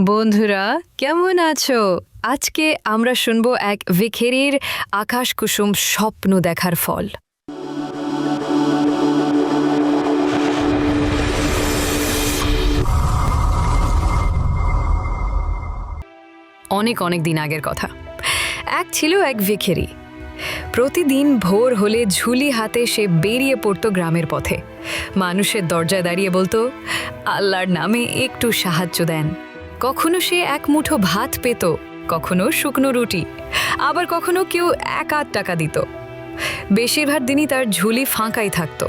বন্ধুরা, কেমন আছো? আজকে আমরা শুনব এক ভিখেরির আকাশ কুসুম স্বপ্ন দেখার ফল। অনেক অনেক দিন আগের কথা। এক ছিল এক ভিখেরি। প্রতিদিন ভোর হলে ঝুলি হাতে সে বেরিয়ে পড়তো গ্রামের পথে। মানুষের দরজায় দাঁড়িয়ে বলতো, আল্লাহর নামে একটু সাহায্য দেন। কখনো সে এক মুঠো ভাত পেত, কখনো শুকনো রুটি, আবার কখনো কেউ এক আধ টাকা দিত। বেশিরভাগ দিনই তার ঝুলি ফাঁকাই থাকত।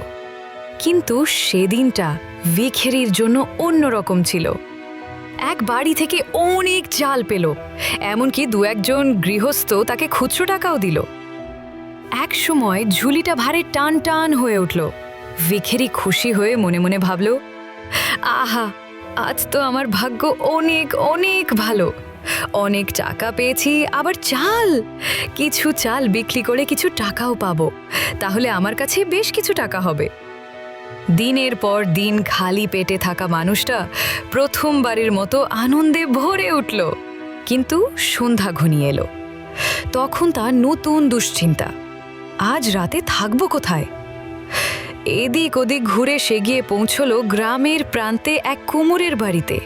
কিন্তু সেদিনটা ভিখেরির জন্য অন্যরকম ছিল। এক বাড়ি থেকে অনেক চাল পেল, এমনকি দু একজন গৃহস্থ তাকে খুচরো টাকাও দিল। এক সময় ঝুলিটা ভারে টান টান হয়ে উঠল। ভিখেরি খুশি হয়ে মনে মনে ভাবল, আহা আজ তো আমার ভাগ্য অনেক অনেক ভালো। অনেক টাকা পেয়েছি, আবার চাল। কিছু চাল বিক্রি করে কিছু টাকাও পাবো। তাহলে আমার কাছে বেশ কিছু টাকা হবে। দিনের পর দিন খালি পেটে থাকা মানুষটা প্রথমবারের মতো আনন্দে ভরে উঠল। কিন্তু সন্ধ্যা ঘনিয়ে এলো। তখন তার নতুন দুশ্চিন্তা। আজ রাতে থাকব কোথায়? এদিক ওদিক ঘুরে সে গিয়ে পৌঁছলো গ্রামের প্রান্তে এক কুমোরের বাড়িতে।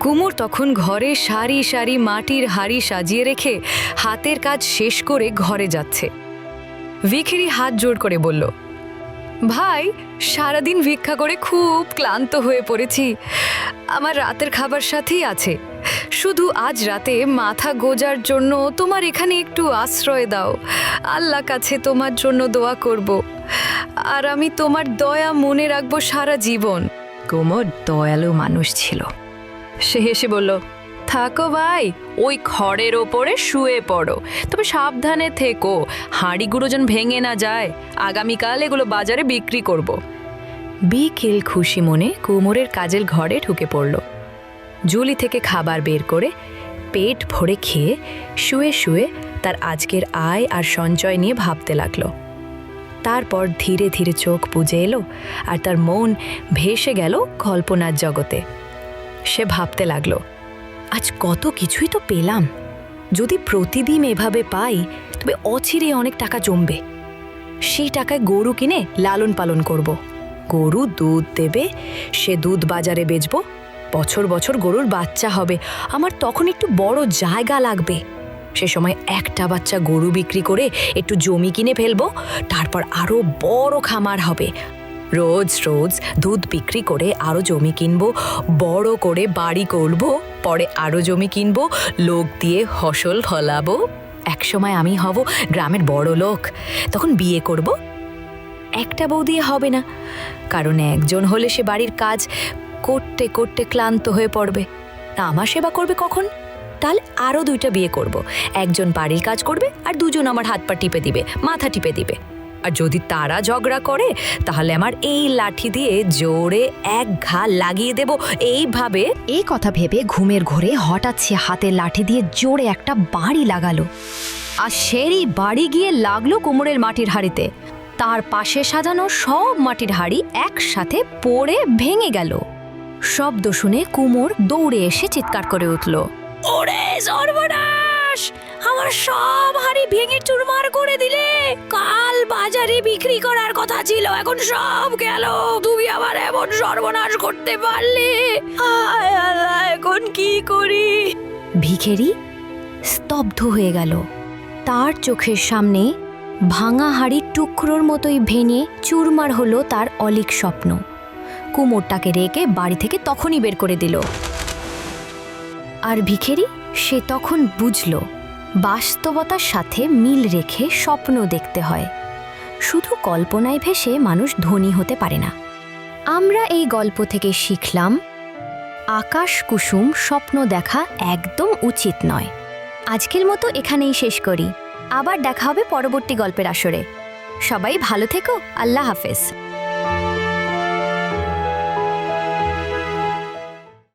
কুমুর তখন ঘরে সারি সারি মাটির হাড়ি সাজিয়ে রেখে হাতের কাজ শেষ করে ঘরে যাচ্ছে। ভিখিরি হাত জোর করে বলল, ভাই, সারাদিন ভিক্ষা করে খুব ক্লান্ত হয়ে পড়েছি। আমার রাতের খাবার সাথেই আছে। শুধু আজ রাতে মাথা গোজার জন্য তোমার এখানে একটু আশ্রয় দাও। আল্লাহ কাছে তোমার জন্য দোয়া করব। আর আমি তোমার দয়া মনে রাখব সারা জীবন। কোমর দয়ালু মানুষ ছিল। সে হেসে বলল, থাকো ভাই, ওই খড়ের ওপরে শুয়ে পড়ো। তবে সাবধানে থেকো হাঁড়িগুলো যেন ভেঙে না যায়। আগামীকাল এগুলো বাজারে বিক্রি করব। বিকেল খুশি মনে কুমোরের কাজের ঘরে ঢুকে পড়ল। জুলি থেকে খাবার বের করে পেট ভরে খেয়ে শুয়ে শুয়ে তার আজকের আয় আর সঞ্চয় নিয়ে ভাবতে লাগল। তারপর ধীরে ধীরে চোখ বুজে এলো আর তার মন ভেসে গেল কল্পনার জগতে। সে ভাবতে লাগল, আজ কত কিছুই তো পেলাম। যদি প্রতিদিন এভাবে পাই, তবে অচিরে অনেক টাকা জমবে। সেই টাকায় গরু কিনে লালন পালন করব। গরু দুধ দেবে, সে দুধ বাজারে বেচবো। বছর বছর গরুর বাচ্চা হবে। আমার তখন একটু বড় জায়গা লাগবে। সে সময় একটা বাচ্চা গরু বিক্রি করে একটু জমি কিনে ফেলব, তারপর আরও বড় খামার হবে। রোজ রোজ দুধ বিক্রি করে আরও জমি কিনবো, বড় করে বাড়ি করব, পরে আরও জমি কিনবো, লোক দিয়ে ফসল ফলাবো। একসময় আমি হব গ্রামের বড় লোক, তখন বিয়ে করব। একটা বউ দিয়ে হবে না, কারণ একজন হলে সে বাড়ির কাজ করতে করতে ক্লান্ত হয়ে পড়বে। আমার সেবা করবে কখন? তাহলে আরও দুইটা বিয়ে করব। একজন বাড়ির কাজ করবে আর দুজন আমার হাত পা টিপে দিবে, মাথা টিপে দিবে। আর যদি তারা ঝগড়া করে, তাহলে আমার এই লাঠি দিয়ে জোরে এক ঘা লাগিয়ে দেব। এইভাবে এই কথা ভেবে ঘুমের ঘোরে হঠাৎ সে হাতে লাঠি দিয়ে জোরে একটা বাড়ি লাগালো। আর সেরই বাড়ি গিয়ে লাগল কোমরের মাটির হাড়িতে। তার পাশে সাজানো সব মাটির হাড়ি একসাথে পড়ে ভেঙে গেল। শব্দ শুনে কুমোর দৌড়ে এসে চিৎকার করে উঠল। ওরে সর্বনাশ! আমার সব হাড়ি ভেঙে চুরমার করে দিলে। কাল বাজারে বিক্রি করার কথা ছিল, এখন সব গেল। তুমি আবার এমন সর্বনাশ করতে পারলে। আয় আল্লাহ, এখন কি করি? ভিখেরি স্তব্ধ হয়ে গেল। তার চোখের সামনে ভাঙা হাড়ির টুকরোর মতোই ভেঙে চুরমার হলো তার অলিক স্বপ্ন। কুমোরটাকে রেখে বাড়ি থেকে তখনই বের করে দিল। আর ভিখেরি সে তখন বুঝল, বাস্তবতার সাথে মিল রেখে স্বপ্ন দেখতে হয়। শুধু কল্পনায় ভেসে মানুষ ধনী হতে পারে না। আমরা এই গল্প থেকে শিখলাম, আকাশ কুসুম স্বপ্ন দেখা একদম উচিত নয়। আজকের মতো এখানেই শেষ করি। আবার দেখা হবে পরবর্তী গল্পের আসরে। সবাই ভালো থেকো, আল্লাহ হাফেজ।